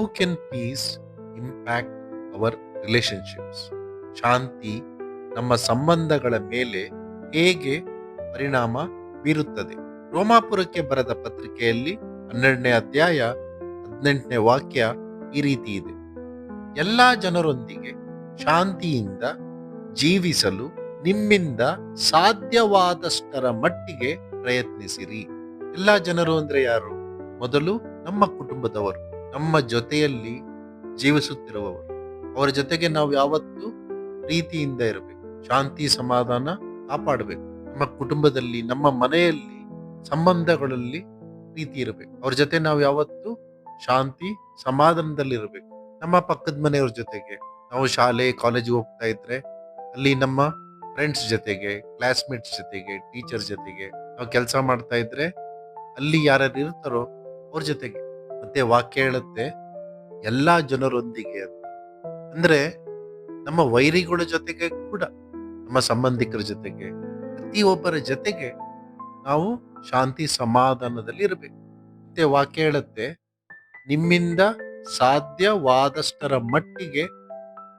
How can peace impact our relationships ಶಾಂತಿ ನಮ್ಮ ಸಂಬಂಧಗಳ ಮೇಲೆ ಹೇಗೆ ಪರಿಣಾಮ ಬೀರುತ್ತದೆ? ರೋಮಾಪುರಕ್ಕೆ ಬರೆದ ಪತ್ರಿಕೆಯಲ್ಲಿ ಹನ್ನೆರಡನೇ ಅಧ್ಯಾಯ ಹದಿನೆಂಟನೇ ವಾಕ್ಯ ಈ ರೀತಿ ಇದೆ. ಎಲ್ಲ ಜನರೊಂದಿಗೆ ಶಾಂತಿಯಿಂದ ಜೀವಿಸಲು ನಿಮ್ಮಿಂದ ಸಾಧ್ಯವಾದಷ್ಟರ ಮಟ್ಟಿಗೆ ಪ್ರಯತ್ನಿಸಿರಿ. ಎಲ್ಲ ಜನರು ಅಂದ್ರೆ ಯಾರು? ಮೊದಲು ನಮ್ಮ ಕುಟುಂಬದವರು. ನಮ್ಮ ಜೊತೆಯಲ್ಲಿ ಜೀವಿಸುತ್ತಿರುವವರು. ಅವರ ಜೊತೆಗೆ ನಾವು ಯಾವತ್ತೂ ಪ್ರೀತಿಯಿಂದ ಇರಬೇಕು. ಶಾಂತಿ, ಸಮಾಧಾನ ಕಾಪಾಡಬೇಕು. ನಮ್ಮ ಕುಟುಂಬದಲ್ಲಿ, ನಮ್ಮ ಮನೆಯಲ್ಲಿ ಸಂಬಂಧಗಳಲ್ಲಿ ಪ್ರೀತಿ ಇರಬೇಕು. ಅವ್ರ ಜೊತೆ ನಾವು ಯಾವತ್ತೂ ಶಾಂತಿ, ಸಮಾಧಾನದಲ್ಲಿ ಇರಬೇಕು. ನಮ್ಮ ಪಕ್ಕದ ಮನೆಯವ್ರ ಜೊತೆಗೆ ನಾವು ಶಾಲೆ, ಕಾಲೇಜಿಗೆ ಹೋಗ್ತಾ ಇದ್ರೆ ಅಲ್ಲಿ ನಮ್ಮ ಫ್ರೆಂಡ್ಸ್ ಜೊತೆಗೆ ಕ್ಲಾಸ್ಮೇಟ್ಸ್ ಜೊತೆಗೆ ಟೀಚರ್ ಜೊತೆಗೆ ನಾವು ಕೆಲಸ ಮಾಡ್ತಾ ಇದ್ರೆ ಅಲ್ಲಿ ಯಾರ್ಯಾರು ಇರ್ತಾರೋ ಅವ್ರ ಜೊತೆಗೆ ಮತ್ತೆ ವಾಕ್ಯ ಹೇಳುತ್ತೆ, ಎಲ್ಲಾ ಜನರೊಂದಿಗೆ ಅಂದ್ರೆ ನಮ್ಮ ವೈರಿಗಳ ಜೊತೆಗೆ ಕೂಡ, ನಮ್ಮ ಸಂಬಂಧಿಕರ ಜೊತೆಗೆ, ಪ್ರತಿಯೊಬ್ಬರ ಜೊತೆಗೆ ನಾವು ಶಾಂತಿ ಸಮಾಧಾನದಲ್ಲಿ ಇರಬೇಕು. ಮತ್ತೆ ವಾಕ್ಯ ಹೇಳುತ್ತೆ, ನಿಮ್ಮಿಂದ ಸಾಧ್ಯವಾದಷ್ಟರ ಮಟ್ಟಿಗೆ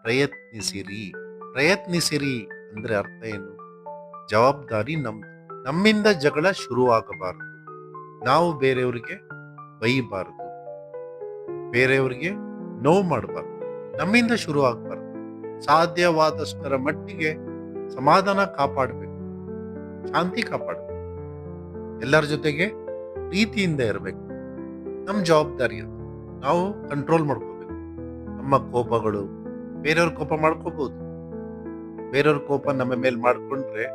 ಪ್ರಯತ್ನಿಸಿರಿ. ಪ್ರಯತ್ನಿಸಿರಿ ಅಂದ್ರೆ ಅರ್ಥ ಏನು? ಜವಾಬ್ದಾರಿ ನಮ್ ನಮ್ಮಿಂದ ಜಗಳ ಶುರುವಾಗಬಾರದು. ನಾವು ಬೇರೆಯವರಿಗೆ ಬೈಬಾರದು. ಬೇರೆಯವರಿಗೆ ನೋವು ಮಾಡಬಾರ್ದು. ನಮ್ಮಿಂದ ಶುರು ಆಗಬಾರ್ದು ಸಾಧ್ಯವಾದಷ್ಟರ ಮಟ್ಟಿಗೆ ಸಮಾಧಾನ ಕಾಪಾಡಬೇಕು. ಶಾಂತಿ ಕಾಪಾಡಬೇಕು. ಎಲ್ಲರ ಜೊತೆಗೆ ಪ್ರೀತಿಯಿಂದ ಇರಬೇಕು. ನಮ್ಮ ಜವಾಬ್ದಾರಿ ನಾವು ಕಂಟ್ರೋಲ್ ಮಾಡ್ಕೋಬೇಕು. ನಮ್ಮ ಕೋಪಗಳು ಬೇರೆಯವ್ರ ಕೋಪ ಮಾಡ್ಕೋಬಹುದು ಬೇರೆಯವ್ರ ಕೋಪ ನಮ್ಮ ಮೇಲೆ ಮಾಡಿಕೊಂಡ್ರೆ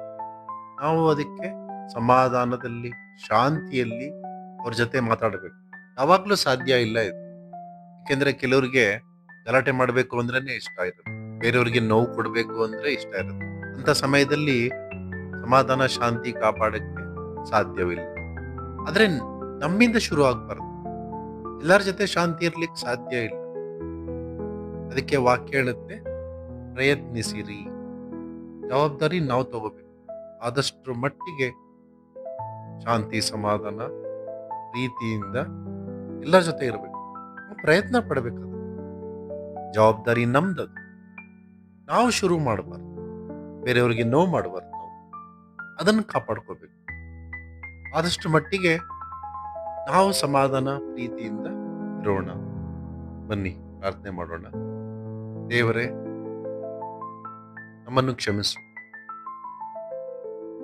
ನಾವು ಅದಕ್ಕೆ ಸಮಾಧಾನದಲ್ಲಿ, ಶಾಂತಿಯಲ್ಲಿ ಅವ್ರ ಜೊತೆ ಮಾತಾಡಬೇಕು. ಯಾವಾಗಲೂ ಸಾಧ್ಯ ಇಲ್ಲ ಇದು. ಯಾಕೆಂದ್ರೆ ಕೆಲವರಿಗೆ ಗಲಾಟೆ ಮಾಡಬೇಕು ಅಂದ್ರೇನೆ ಇಷ್ಟ ಇರುತ್ತೆ. ಬೇರೆಯವ್ರಿಗೆ ನೋವು ಕೊಡಬೇಕು ಅಂದ್ರೆ ಇಷ್ಟ ಇರುತ್ತೆ. ಅಂತ ಸಮಯದಲ್ಲಿ ಸಮಾಧಾನ, ಶಾಂತಿ ಕಾಪಾಡಕ್ಕೆ ಸಾಧ್ಯವಿಲ್ಲ. ಆದ್ರೆ ನಮ್ಮಿಂದ ಶುರು ಆಗ್ಬಾರ್ದು. ಎಲ್ಲರ ಜೊತೆ ಶಾಂತಿ ಇರ್ಲಿಕ್ಕೆ ಸಾಧ್ಯ ಇಲ್ಲ. ಅದಕ್ಕೆ ವಾಕ್ಯ ಹೇಳುತ್ತೆ, ಪ್ರಯತ್ನಿಸಿರಿ. ಜವಾಬ್ದಾರಿ ನಾವು ತಗೋಬೇಕು. ಆದಷ್ಟು ಮಟ್ಟಿಗೆ ಶಾಂತಿ, ಸಮಾಧಾನ, ಪ್ರೀತಿಯಿಂದ ಎಲ್ಲರ ಜೊತೆ ಇರಬೇಕು. ಪ್ರಯತ್ನ ಪಡಬೇಕು ಜವಾಬ್ದಾರಿ ನಮ್ದದು. ನಾವು ಶುರು ಮಾಡಬಾರ್ದು. ಬೇರೆಯವರಿಗೆ ನೋವು ಮಾಡಬಾರ್ದು ನಾವು. ಅದನ್ನು ಕಾಪಾಡ್ಕೋಬೇಕು. ಆದಷ್ಟು ಮಟ್ಟಿಗೆ ನಾವು ಸಮಾಧಾನ, ಪ್ರೀತಿಯಿಂದ ಇರೋಣ. ಬನ್ನಿ, ಪ್ರಾರ್ಥನೆ ಮಾಡೋಣ. ದೇವರೇ, ನಮ್ಮನ್ನು ಕ್ಷಮಿಸು.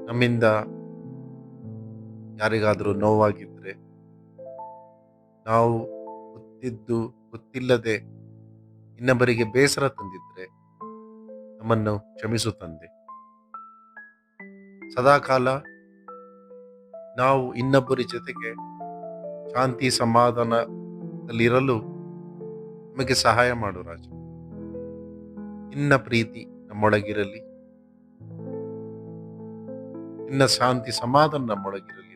ನಮ್ಮಿಂದ ಯಾರಿಗಾದರೂ ನೋವಾಗಿದ್ರೆ ನಾವು ಗೊತ್ತಿದ್ದು ಗೊತ್ತಿಲ್ಲದೆ ಇನ್ನೊಬ್ಬರಿಗೆ ಬೇಸರ ತಂದಿದ್ರೆ ನಮ್ಮನ್ನು ಕ್ಷಮಿಸು ತಂದೆ ಸದಾಕಾಲ ನಾವು ಇನ್ನೊಬ್ಬರ ಜೊತೆಗೆ ಶಾಂತಿ ಸಮಾಧಾನದಲ್ಲಿರಲು ನಮಗೆ ಸಹಾಯ ಮಾಡು ರಾಜ. ನಿನ್ನ ಪ್ರೀತಿ ನಮ್ಮೊಳಗಿರಲಿ. ನಿನ್ನ ಶಾಂತಿ ಸಮಾಧಾನ ನಮ್ಮೊಳಗಿರಲಿ.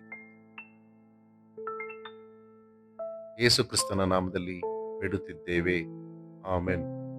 ಯೇಸು ಕ್ರಿಸ್ತನ ನಾಮದಲ್ಲಿ ಬಿಡುತ್ತಿದ್ದೇವೆ. ಆಮೆನ್.